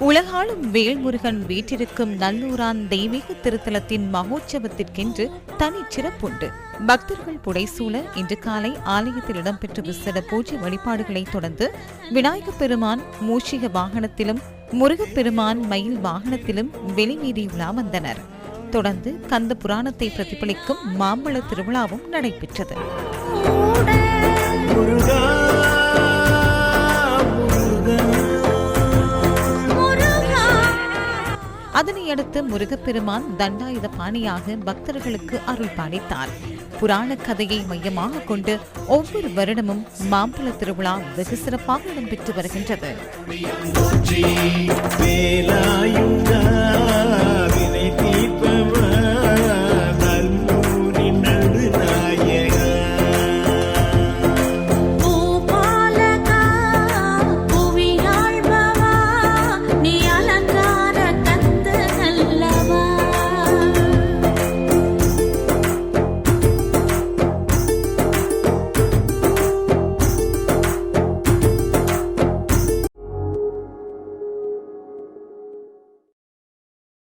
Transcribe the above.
உலகாளும் வேல்முருகன் வீற்றிருக்கும் நல்லூரான் தெய்வீக திருத்தலத்தின் மகோற்சவத்திற்கென்று தனிச் சிறப்புண்டு பக்தர்கள் புடைசூழ இன்று காலை ஆலயத்தில் இடம்பெற்ற விசேட பூஜை வழிபாடுகளைத் தொடர்ந்து விநாயகப் பெருமான் மூஷிக வாகனத்திலும் முருகப்பெருமான் மயில் வாகனத்திலும் வெளிவீதியுலா வந்தனர். தொடர்ந்து கந்த புராணத்தை பிரதிபலிக்கும் மாம்பழ திருவிழாவும் நடைபெற்றது. அதனையடுத்து முருகப்பெருமான் தண்டாயுத பாணியாக பக்தர்களுக்கு அருள் பாலித்தார் புராண கதையை மையமாக கொண்டு ஒவ்வொரு வருடமும் மாம்பழ திருவிழா வெகு சிறப்பாக இடம்பெற்று வருகின்றது.